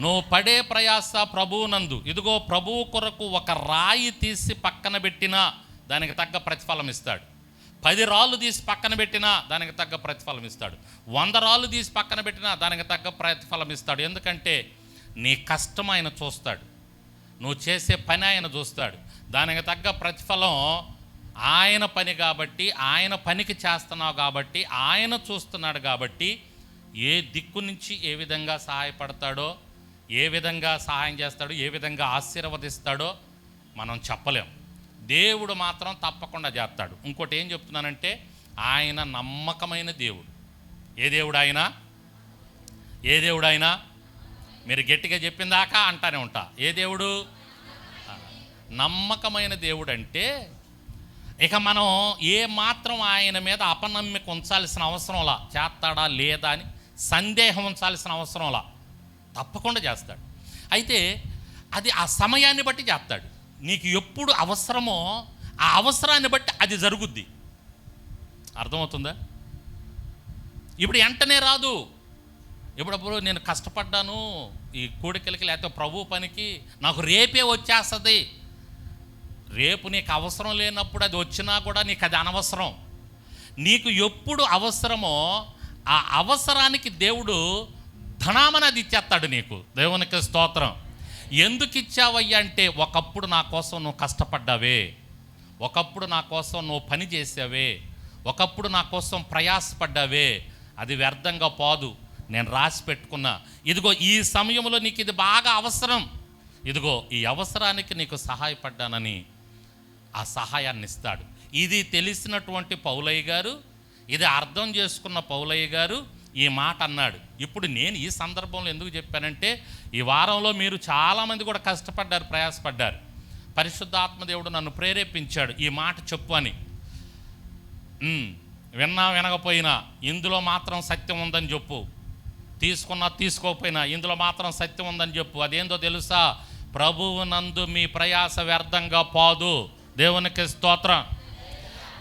నువ్వు పడే ప్రయాస ప్రభువునందు. ఇదిగో ప్రభువు కొరకు ఒక రాయి తీసి పక్కన పెట్టినా దానికి తగ్గ ప్రతిఫలం ఇస్తాడు. పది రాళ్ళు తీసి పక్కన పెట్టినా దానికి తగ్గ ప్రతిఫలం ఇస్తాడు. వంద రాళ్ళు తీసి పక్కన పెట్టినా దానికి తగ్గ ప్రతిఫలం ఇస్తాడు. ఎందుకంటే నీ కష్టం ఆయన చూస్తాడు. నువ్వు చేసే పని ఆయన చూస్తాడు. దానికి తగ్గ ప్రతిఫలం ఆయన పని కాబట్టి ఆయన పనికి చేస్తున్నావు కాబట్టి ఆయన చూస్తున్నాడు కాబట్టి ఏ దిక్కు నుంచి ఏ విధంగా సహాయపడతాడో ఏ విధంగా సహాయం చేస్తాడో ఏ విధంగా ఆశీర్వదిస్తాడో మనం చెప్పలేం. దేవుడు మాత్రం తప్పకుండా చేస్తాడు. ఇంకోటి ఏం చెప్తున్నానంటే ఆయన నమ్మకమైన దేవుడు. ఏ దేవుడు ఆయన ఏ దేవుడు ఆయన మీరు గట్టిగా చెప్పిందాకా అంటానే ఉంటా. ఏ దేవుడు? నమ్మకమైన దేవుడు అంటే ఇక మనం ఏ మాత్రం ఆయన మీద అపనమ్మిక ఉంచాల్సిన అవసరంలా చేస్తాడా లేదా అని సందేహం ఉంచాల్సిన అవసరంలా తప్పకుండా చేస్తాడు. అయితే అది ఆ సమయాన్ని బట్టి చేస్తాడు. నీకు ఎప్పుడు అవసరమో ఆ అవసరాన్ని బట్టి అది జరుగుద్ది. అర్థమవుతుందా? ఇప్పుడు వెంటనే రాదు. ఇప్పుడప్పుడు నేను కష్టపడ్డాను ఈ కూడికలకి లేకపోతే ప్రభు పనికి నాకు రేపే వచ్చేస్తుంది. రేపు నీకు అవసరం లేనప్పుడు అది వచ్చినా కూడా నీకు అది అనవసరం. నీకు ఎప్పుడు అవసరమో ఆ అవసరానికి దేవుడు ధనామని అది ఇచ్చేస్తాడు నీకు. దేవునికి స్తోత్రం. ఎందుకు ఇచ్చావయ్యా అంటే ఒకప్పుడు నా కోసం నువ్వు కష్టపడ్డావే. ఒకప్పుడు నా కోసం నువ్వు పని చేసావే. ఒకప్పుడు నా కోసం ప్రయాసపడ్డావే. అది వ్యర్థంగా పోదు. నేను రాసి పెట్టుకున్నా. ఇదిగో ఈ సమయంలో నీకు ఇది బాగా అవసరం. ఇదిగో ఈ అవసరానికి నీకు సహాయపడ్డానని ఆ సహాయాన్ని ఇస్తాడు. ఇది తెలిసినటువంటి పౌలయ్య గారు ఇది అర్థం చేసుకున్న పౌలయ్య గారు ఈ మాట అన్నాడు. ఇప్పుడు నేను ఈ సందర్భంలో ఎందుకు చెప్పానంటే ఈ వారంలో మీరు చాలామంది కూడా కష్టపడ్డారు ప్రయాసపడ్డారు. పరిశుద్ధాత్మదేవుడు నన్ను ప్రేరేపించాడు. ఈ మాట చెప్పు అని. విన్నా వినకపోయినా ఇందులో మాత్రం సత్యం ఉందని చెప్పు. తీసుకున్నా తీసుకోకపోయినా ఇందులో మాత్రం సత్యం ఉందని చెప్పు. అదేందో తెలుసా? ప్రభువు నందు మీ ప్రయాస వ్యర్థంగా పోదు. దేవునికి స్తోత్రం.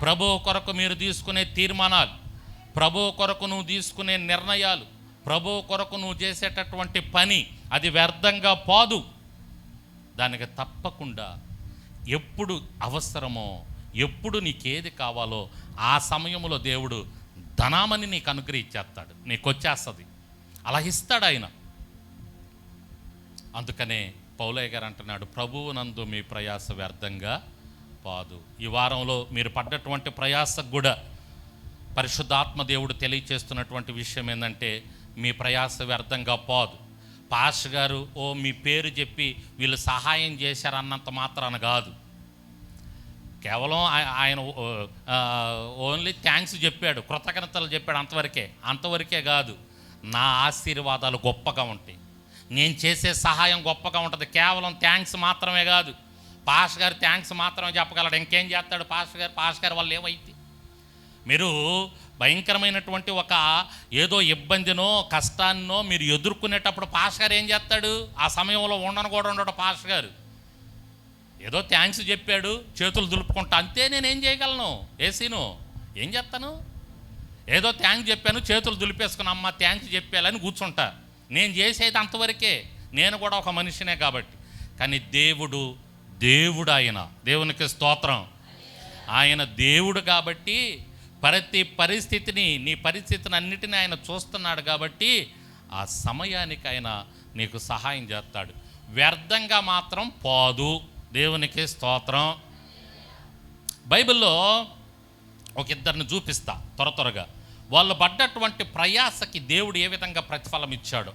ప్రభువు కొరకు మీరు తీసుకునే తీర్మానాలు. ప్రభువు కొరకు నువ్వు తీసుకునే నిర్ణయాలు ప్రభువు కొరకు నువ్వు చేసేటటువంటి పని అది వ్యర్థంగా పోదు. దానికి తప్పకుండా ఎప్పుడు అవసరమో ఎప్పుడు నీకేది కావాలో ఆ సమయంలో దేవుడు ధనామని నీకు అనుగ్రహించేస్తాడు నీకు వచ్చేస్తుంది అలా ఇస్తాడు ఆయన. అందుకనే పౌలయ్య గారు అంటున్నాడు ప్రభువు నందు మీ ప్రయాస వ్యర్థంగా పాదు. ఈ వారంలో మీరు పడ్డటువంటి ప్రయాసకు కూడా పరిశుద్ధాత్మ దేవుడు తెలియచేస్తున్నటువంటి విషయం ఏంటంటే మీ ప్రయాస వ్యర్థంగా పోదు. పాష్ గారు ఓ మీ పేరు చెప్పి వీళ్ళు సహాయం చేశారన్నంత మాత్రాన కాదు. కేవలం ఆయ- ఆయన ఓన్లీ థ్యాంక్స్ చెప్పాడు కృతజ్ఞతలు చెప్పాడు అంతవరకే. అంతవరకే కాదు నా ఆశీర్వాదాలు గొప్పగా ఉంటాయి. నేను చేసే సహాయం గొప్పగా ఉంటుంది. కేవలం థ్యాంక్స్ మాత్రమే కాదు. పాస్ గారు థ్యాంక్స్ మాత్రమే చెప్పగలడు. ఇంకేం చేస్తాడు పాస్ గారు? పాస్ గారు వాళ్ళు ఏమైతే మీరు భయంకరమైనటువంటి ఒక ఏదో ఇబ్బందినో కష్టాన్నో మీరు ఎదుర్కొనేటప్పుడు పాస్ గారు ఏం చేస్తాడు? ఆ సమయంలో ఉండను కూడా ఉండడు పాస్ గారు. ఏదో థ్యాంక్స్ చెప్పాడు చేతులు దులుపుకుంటా అంతే నేను ఏం చేయగలను? ఏసీను ఏం చేస్తాను? ఏదో థ్యాంక్స్ చెప్పాను చేతులు దులిపేసుకుని అమ్మ థ్యాంక్స్ చెప్పాలని కూర్చుంటా. నేను చేసేది అంతవరకే. నేను కూడా ఒక మనిషినే కాబట్టి. కానీ దేవుడు దేవుడు ఆయన. దేవునికి స్తోత్రం. ఆయన దేవుడు కాబట్టి ప్రతి పరిస్థితిని నీ పరిస్థితిని అన్నిటిని ఆయన చూస్తున్నాడు కాబట్టి ఆ సమయానికి ఆయన నీకు సహాయం చేస్తాడు. వ్యర్థంగా మాత్రం పోదు. దేవునికి స్తోత్రం. బైబిల్లో ఒక ఇద్దరిని చూపిస్తా త్వర త్వరగా. వాళ్ళు పడ్డటువంటి ప్రయాసకి దేవుడు ఏ విధంగా ప్రతిఫలం ఇచ్చాడు?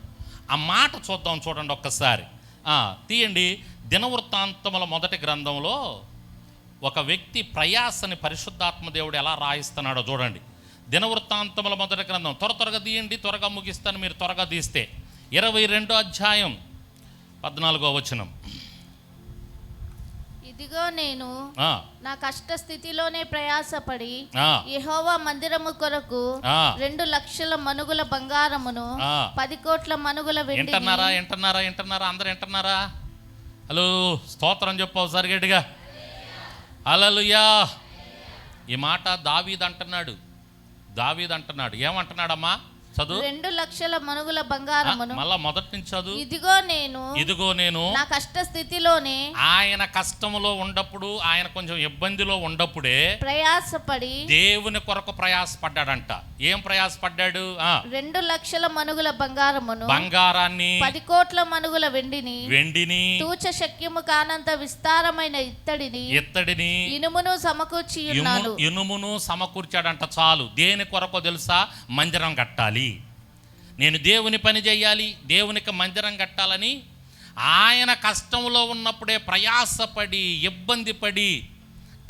ఆ మాట చూద్దాం చూడండి ఒక్కసారి. తీయండి. దినవృత్తాంతముల మొదటి గ్రంథంలో ఒక వ్యక్తి ప్రయాసని పరిశుద్ధాత్మ దేవుడు ఎలా రాయిస్తున్నాడో చూడండి. దినవృత్తాంతముల మొదటి గ్రంథం. త్వర త్వరగా తీయండి త్వరగా ముగిస్తాను మీరు త్వరగా తీస్తే. ఇరవై రెండో అధ్యాయం పద్నాలుగో వచనం. ఇదిగో నేను నా కష్ట స్థితిలోనే ప్రయాసపడి యెహోవా మందిరము కొరకు. రెండు లక్షల మనుగుల బంగారమును. పది కోట్ల మనుగుల వింటున్నారా వెండిని వింటున్నారా వింటున్నారా అందరు వింటున్నారా? హలో స్తోత్రం చెప్పు సరిగేటిగా అలలుయా ఈ మాట దావీద్ అంటున్నాడు దావీద్ అంటున్నాడు ఏమంటున్నాడమ్మా? చదువు? రెండు లక్షల మనుగుల బంగారమును. మళ్ళా మొదటి నుంచి చదువు? ఇదిగో నేను. ఇదిగో నేను. నా కష్ట స్థితిలోనే ఆయన కష్టములో ఉండప్పుడు ఆయన కొంచెం ఇబ్బందిలో ఉండప్పుడే ప్రయాసపడి దేవుని కొరకు ప్రయాసపడ్డాడంట. ఏం ప్రయాసపడ్డాడు? రెండు లక్షల మనుగుల బంగారమును బంగారాన్ని పది కోట్ల మనుగుల వెండిని వెండిని తూచ శక్యము కానంత విస్తారమైన ఇత్తడిని ఇత్తడిని ఇనుమును సమకూర్చి ఇనుమును సమకూర్చాడంట చాలు. దేని కొరకు తెలుసా? మందిరం కట్టాలి. నేను దేవుని పని చేయాలి దేవునికి మందిరం కట్టాలని ఆయన కష్టంలో ఉన్నప్పుడే ప్రయాసపడి ఇబ్బంది పడి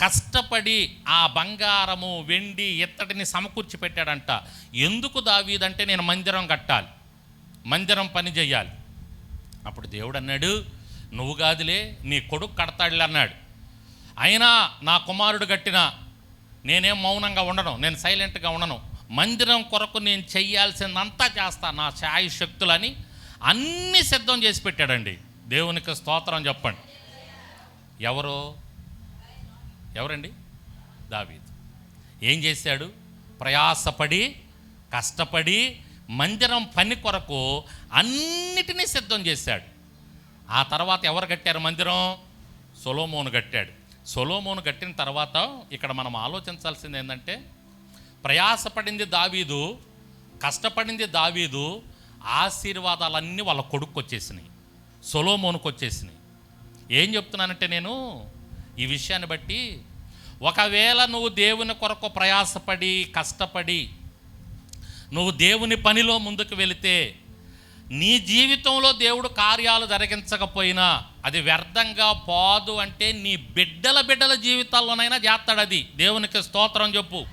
కష్టపడి ఆ బంగారము వెండి ఇత్తడిని సమకూర్చి పెట్టాడంట ఎందుకు దావీదంటే నేను మందిరం కట్టాలి మందిరం పని చేయాలి. అప్పుడు దేవుడు అన్నాడు నువ్వు కాదులే నీ కొడుకు కడతాడులే అన్నాడు. అయినా నా కుమారుడు కట్టిన నేనేం మౌనంగా ఉండను నేను సైలెంట్గా ఉండను. మందిరం కొరకు నేను చేయాల్సిందంతా చేస్తా నా శాయి శక్తులని అన్నీ సిద్ధం చేసి పెట్టాడండి. దేవునికి స్తోత్రం చెప్పండి. ఎవరు? ఎవరండి? దావీదు. ఏం చేశాడు? ప్రయాసపడి కష్టపడి మందిరం పని కొరకు అన్నిటినీ సిద్ధం చేశాడు. ఆ తర్వాత ఎవరు కట్టారు మందిరం? సొలోమోను కట్టాడు. సొలోమోను కట్టిన తర్వాత ఇక్కడ మనం ఆలోచించాల్సింది ఏంటంటే ప్రయాసపడింది దావీదు కష్టపడింది దావీదు ఆశీర్వాదాలన్నీ వాళ్ళ కొడుకు వచ్చేసినాయి సొలోమోనుకు వచ్చేసినాయి ఏం చెప్తున్నానంటే నేను ఈ విషయాన్ని బట్టి ఒకవేళ నువ్వు దేవుని కొరకు ప్రయాసపడి కష్టపడి నువ్వు దేవుని పనిలో ముందుకు వెళితే నీ జీవితంలో దేవుడు కార్యాలు జరిగించకపోయినా అది వ్యర్థంగా పోదు అంటే నీ బిడ్డల బిడ్డల జీవితాల్లోనైనా చేస్తాడు అది. దేవునికి స్తోత్రం చెప్పు.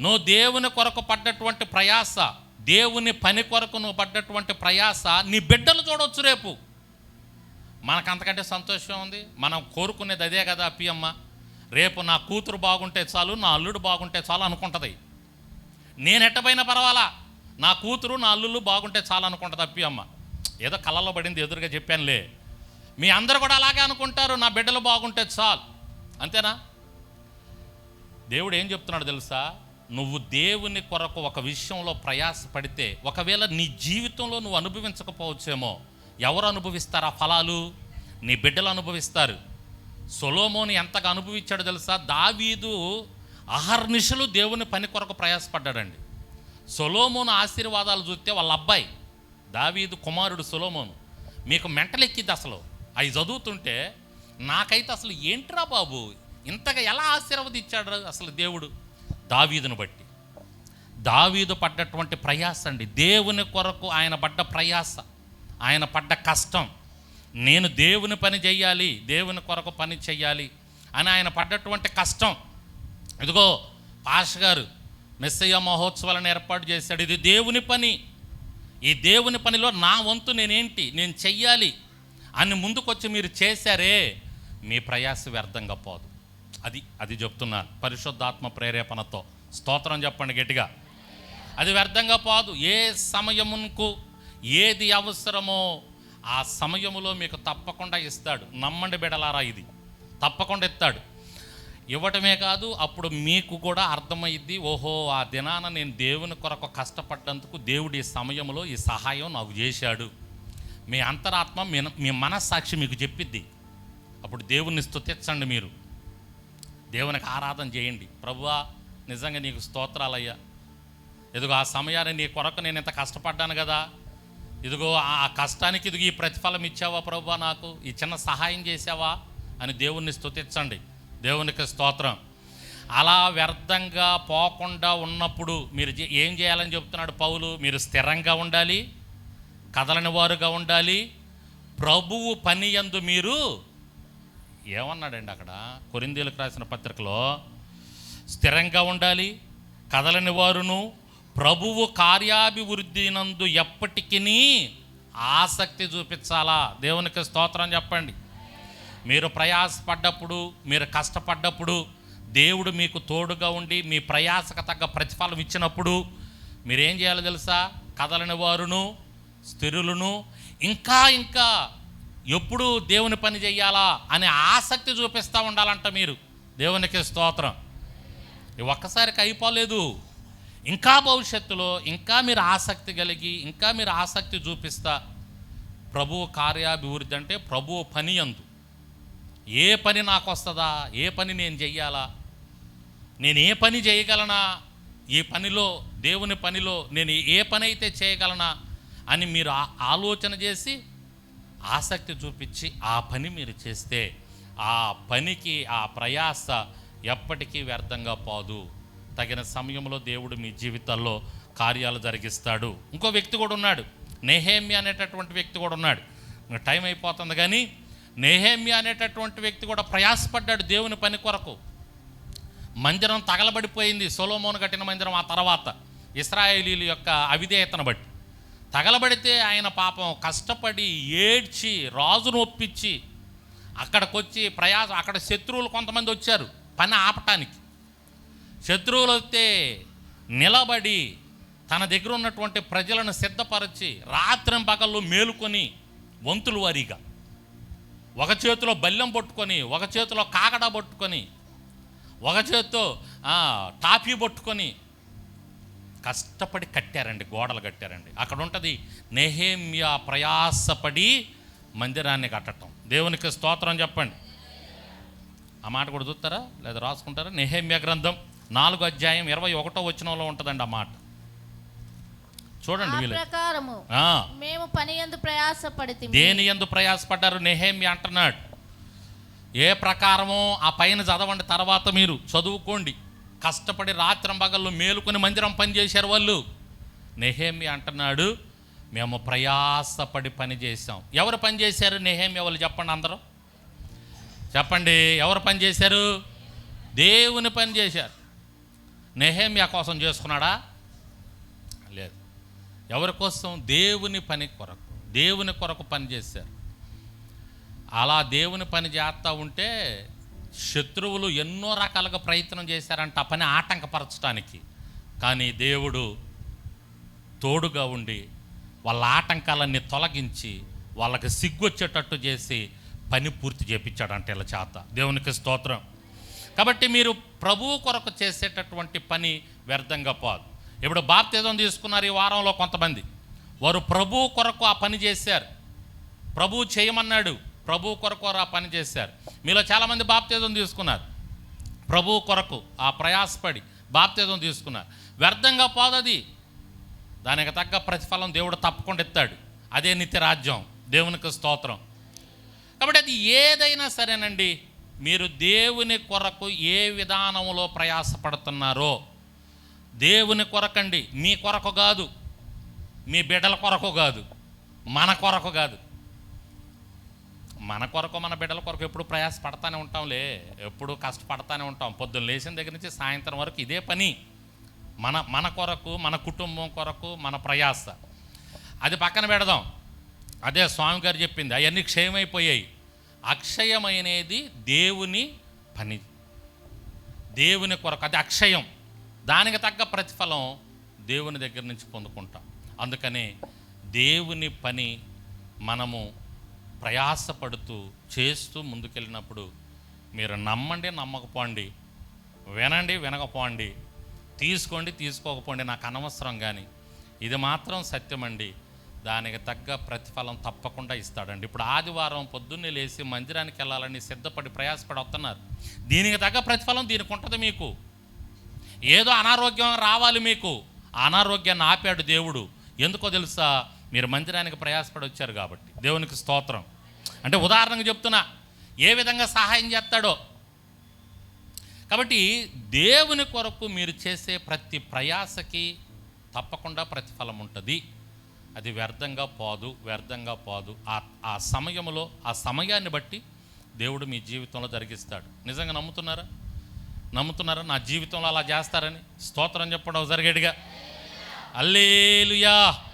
నువ్వు దేవుని కొరకు పడ్డటువంటి ప్రయాస దేవుని పని కొరకు నువ్వు పడ్డటువంటి ప్రయాస నీ బిడ్డలు చూడవచ్చు రేపు. మనకు అంతకంటే సంతోషం ఉంది. మనం కోరుకునేది అదే కదా అప్పియమ్మ. రేపు నా కూతురు బాగుంటే చాలు నా అల్లుడు బాగుంటే చాలు అనుకుంటుంది. నేను ఎట్టపోయినా పర్వాలా? నా కూతురు నా అల్లుళ్ళు బాగుంటే చాలు అనుకుంటుంది అప్పి అమ్మ ఏదో కళ్ళలో పడింది ఎదురుగా చెప్పానులే. మీ అందరు కూడా అలాగే అనుకుంటారు నా బిడ్డలు బాగుంటే చాలు. అంతేనా? దేవుడు ఏం చెప్తున్నాడు తెలుసా? నువ్వు దేవుని కొరకు ఒక విషయంలో ప్రయాసపడితే ఒకవేళ నీ జీవితంలో నువ్వు అనుభవించకపోవచ్చేమో ఎవరు అనుభవిస్తారు ఆ ఫలాలు? నీ బిడ్డలు అనుభవిస్తారు. సొలోమోని ఎంతగా అనుభవించాడో తెలుసా? దావీదు అహర్నిశలు దేవుని పని కొరకు ప్రయాసపడ్డాడండి. సొలోమోను ఆశీర్వాదాలు చూస్తే వాళ్ళ అబ్బాయి దావీదు కుమారుడు సొలోమోను మీకు మెంటలెక్కింది అసలు. అవి చదువుతుంటే నాకైతే అసలు ఏంట్రా బాబు? ఇంతగా ఎలా ఆశీర్వదించాడు అసలు దేవుడు? దావీదును బట్టి. దావీదు పడ్డటువంటి ప్రయాస అండి. దేవుని కొరకు ఆయన పడ్డ ప్రయాస ఆయన పడ్డ కష్టం. నేను దేవుని పని చేయాలి దేవుని కొరకు పని చెయ్యాలి అని ఆయన పడ్డటువంటి కష్టం. ఇదిగో పాష గారు మెస్సయ్య మహోత్సవాలను ఏర్పాటు చేశాడు. ఇది దేవుని పని. ఈ దేవుని పనిలో నా వంతు నేనేంటి? నేను చెయ్యాలి అని ముందుకొచ్చి మీరు చేశారే మీ ప్రయాస వ్యర్థంగా పోదు. అది అది చెప్తున్నాను పరిశుద్ధాత్మ ప్రేరేపణతో. స్తోత్రం చెప్పండి గట్టిగా. అది వ్యర్థంగా పోదు. ఏ సమయమునకు ఏది అవసరమో ఆ సమయములో మీకు తప్పకుండా ఇస్తాడు. నమ్మండి బిడలారా ఇది. తప్పకుండా ఇస్తాడు. ఇవ్వటమే కాదు అప్పుడు మీకు కూడా అర్థమైద్ది ఓహో ఆ దినాన నేను దేవుని కొరకు కష్టపడ్డందుకు దేవుడు ఈ సమయంలో ఈ సహాయం నాకు చేశాడు. మీ అంతరాత్మ మీ మీ మనస్సాక్షి మీకు చెప్పిద్ది. అప్పుడు దేవుణ్ణి స్థుతించండి మీరు. దేవునికి ఆరాధన చేయండి. ప్రభువా నిజంగా నీకు స్తోత్రాలయ్యా. ఇదిగో ఆ సమయాన్ని నీ కొరకు నేను ఇంత కష్టపడ్డాను కదా. ఇదిగో ఆ కష్టానికి ఇదిగో ఈ ప్రతిఫలం ఇచ్చావా ప్రభువా నాకు? ఈ చిన్న సహాయం చేసావా అని దేవుణ్ణి స్తుతించండి. దేవునికి స్తోత్రం. అలా వ్యర్థంగా పోకుండా ఉన్నప్పుడు మీరు ఏం చేయాలని చెప్తున్నాడు పౌలు? మీరు స్థిరంగా ఉండాలి కదలని వారుగా ఉండాలి. ప్రభువు పని యందు మీరు ఏమన్నాడండి అక్కడ? కొరిందీలకు రాసిన పత్రికలో స్థిరంగా ఉండాలి కదలని వారును ప్రభువు కార్యాభివృద్ధి నందు ఎప్పటికీ ఆసక్తి చూపించాలా? దేవునికి స్తోత్రం చెప్పండి. మీరు ప్రయాసపడ్డప్పుడు మీరు కష్టపడ్డప్పుడు దేవుడు మీకు తోడుగా ఉండి మీ ప్రయాసకు తగ్గ ప్రతిఫలం ఇచ్చినప్పుడు మీరేం చేయాలో తెలుసా? కదలని వారును స్థిరులను ఇంకా ఇంకా ఎప్పుడు దేవుని పని చేయాలా అనే ఆసక్తి చూపిస్తూ ఉండాలంట మీరు. దేవునికి స్తోత్రం. ఒక్కసారికి అయిపోలేదు ఇంకా భవిష్యత్తులో ఇంకా మీరు ఆసక్తి కలిగి ఇంకా మీరు ఆసక్తి చూపిస్తా. ప్రభువు కార్యాభివృద్ధి అంటే ప్రభువు పని అందు. ఏ పని నాకు వస్తుందా? ఏ పని నేను చెయ్యాలా? నేను ఏ పని చేయగలనా? ఈ పనిలో దేవుని పనిలో నేను ఏ పని అయితే చేయగలనా అని మీరు ఆలోచన చేసి ఆసక్తి చూపించి ఆ పని మీరు చేస్తే ఆ పనికి ఆ ప్రయాస ఎప్పటికీ వ్యర్థంగా పోదు. తగిన సమయంలో దేవుడు మీ జీవితాల్లో కార్యాలు జరిగిస్తాడు. ఇంకో వ్యక్తి కూడా ఉన్నాడు. నెహేమ్య అనేటటువంటి వ్యక్తి కూడా ఉన్నాడు. టైం అయిపోతుంది కానీ నెహేమ్య అనేటటువంటి వ్యక్తి కూడా ప్రయాసపడ్డాడు దేవుని పని కొరకు. మందిరం తగలబడిపోయింది. సొలోమోను కట్టిన మందిరం ఆ తర్వాత. ఇస్రాయేలీల యొక్క అవిధేయతను బట్టి. తగలబడితే ఆయన పాపం కష్టపడి ఏడ్చి రాజును ఒప్పించి అక్కడికొచ్చి ప్రయాసం అక్కడ శత్రువులు కొంతమంది వచ్చారు పని ఆపటానికి. శత్రువులు వస్తే నిలబడి తన దగ్గర ఉన్నటువంటి ప్రజలను సిద్ధపరచి రాత్రి పగళ్ళు మేలుకొని వంతులు వారీగా. ఒక చేతిలో బల్లెం పట్టుకొని ఒక చేతిలో కాకడ పట్టుకొని ఒక చేత్తో టాఫీ టాపీ పట్టుకొని కష్టపడి కట్టారండి గోడలు కట్టారండి. అక్కడ ఉంటుంది నెహేమ్యా ప్రయాసపడి మందిరాన్ని కట్టడం దేవునికి స్తోత్రం చెప్పండి. ఆ మాట కూడా చూస్తారా? లేదా రాసుకుంటారా? నెహేమ్య గ్రంథం నాలుగు అధ్యాయం ఇరవై ఒకటో వచనంలో ఉంటుందండి ఆ మాట. చూడండి ప్రకారము మేము పని ఎందు ప్రయాసపడితే దేని ఎందు ప్రయాసపడ్డారు? నెహేమ్య అంటున్నాడు. ఏ ప్రకారమో ఆ పైన చదవండి తర్వాత మీరు. చదువుకోండి. కష్టపడి రాత్రం పగళ్ళు మేలుకొని మందిరం పనిచేశారు వాళ్ళు. నెహేమి అంటున్నాడు మేము ప్రయాసపడి పని చేసాం ఎవరు పని చేశారు? నెహేమి వాళ్ళు చెప్పండి అందరూ. చెప్పండి ఎవరు పని చేశారు? దేవుని పని చేశారు. నెహేమియా కోసం చేసుకున్నాడా? లేదు. ఎవరి కోసం? దేవుని పని కొరకు. దేవుని కొరకు పని చేశారు. అలా దేవుని పని చేస్తూ ఉంటే శత్రువులు ఎన్నో రకాలుగా ప్రయత్నం చేశారంట ఆ పని ఆటంకపరచడానికి కానీ దేవుడు తోడుగా ఉండి వాళ్ళ ఆటంకాలన్నీ తొలగించి వాళ్ళకి సిగ్గొచ్చేటట్టు చేసి పని పూర్తి చేపించాడంట వీళ్ళ చేత. దేవునికి స్తోత్రం. కాబట్టి మీరు ప్రభువు కొరకు చేసేటటువంటి పని వ్యర్థంగా పోదు. ఇప్పుడు బాప్తిజం తీసుకున్నారు ఈ వారంలో కొంతమంది. వారు ప్రభువు కొరకు ఆ పని చేశారు. ప్రభువు చేయమన్నాడు. ప్రభువు కొరకు ఆ పని చేశారు. మీలో చాలామంది బాప్తేజం తీసుకున్నారు. ప్రభువు కొరకు ఆ ప్రయాసపడి బాప్తేజం తీసుకున్నారు. వ్యర్థంగా పోదది. దానికి తగ్గ ప్రతిఫలం దేవుడు తప్పకుండా ఇస్తాడు. అదే నిత్య రాజ్యం. దేవునికి స్తోత్రం. కాబట్టి అది ఏదైనా సరేనండి. మీరు దేవుని కొరకు ఏ విధానంలో ప్రయాసపడుతున్నారో దేవుని కొరకండి. మీ కొరకు కాదు. మీ బిడ్డల కొరకు కాదు. మన కొరకు కాదు. మన కొరకు మన బిడ్డల కొరకు ఎప్పుడు ప్రయాస పడతానే ఉంటాంలే. ఎప్పుడు కష్టపడతానే ఉంటాం. పొద్దున్న లేచిన దగ్గర నుంచి సాయంత్రం వరకు ఇదే పని. మన మన కొరకు మన కుటుంబం కొరకు మన ప్రయాస. అది పక్కన పెడదాం. అదే స్వామి గారు చెప్పింది అవన్నీ క్షయమైపోయాయి. అక్షయమైనది దేవుని పని. దేవుని కొరకు అది అక్షయం. దానికి తగ్గ ప్రతిఫలం దేవుని దగ్గర నుంచి పొందుకుంటాం. అందుకనే దేవుని పని మనము ప్రయాసపడుతూ చేస్తూ ముందుకెళ్ళినప్పుడు మీరు నమ్మండి నమ్మకపోండి వినండి వినకపోండి తీసుకోండి తీసుకోకపోండి నాకు అనవసరం కానీ ఇది మాత్రం సత్యమండి. దానికి తగ్గ ప్రతిఫలం తప్పకుండా ఇస్తాడండి. ఇప్పుడు ఆదివారం పొద్దున్నే లేచి మందిరానికి వెళ్ళాలని సిద్ధపడి ప్రయాసపడి వస్తున్నారు. దీనికి తగ్గ ప్రతిఫలం దీనికి ఉంటుంది మీకు. ఏదో అనారోగ్యం రావాలి మీకు. అనారోగ్యాన్ని ఆపాడు దేవుడు. ఎందుకో తెలుసా? మీరు మందిరానికి ప్రయాసపడి వచ్చారు కాబట్టి. దేవునికి స్తోత్రం. అంటే ఉదాహరణకు చెప్తున్నా ఏ విధంగా సహాయం చేస్తాడో. కాబట్టి దేవుని కొరకు మీరు చేసే ప్రతి ప్రయాసకి తప్పకుండా ప్రతిఫలం ఉంటుంది. అది వ్యర్థంగా పోదు వ్యర్థంగా పోదు. ఆ ఆ సమయంలో ఆ సమయాన్ని బట్టి దేవుడు మీ జీవితంలో జరిగిస్తాడు. నిజంగా నమ్ముతున్నారా? నమ్ముతున్నారా? నా జీవితంలో అలా చేస్తారని స్తోత్రం చెప్పడం జరిగేడిగా అల్లేలుయా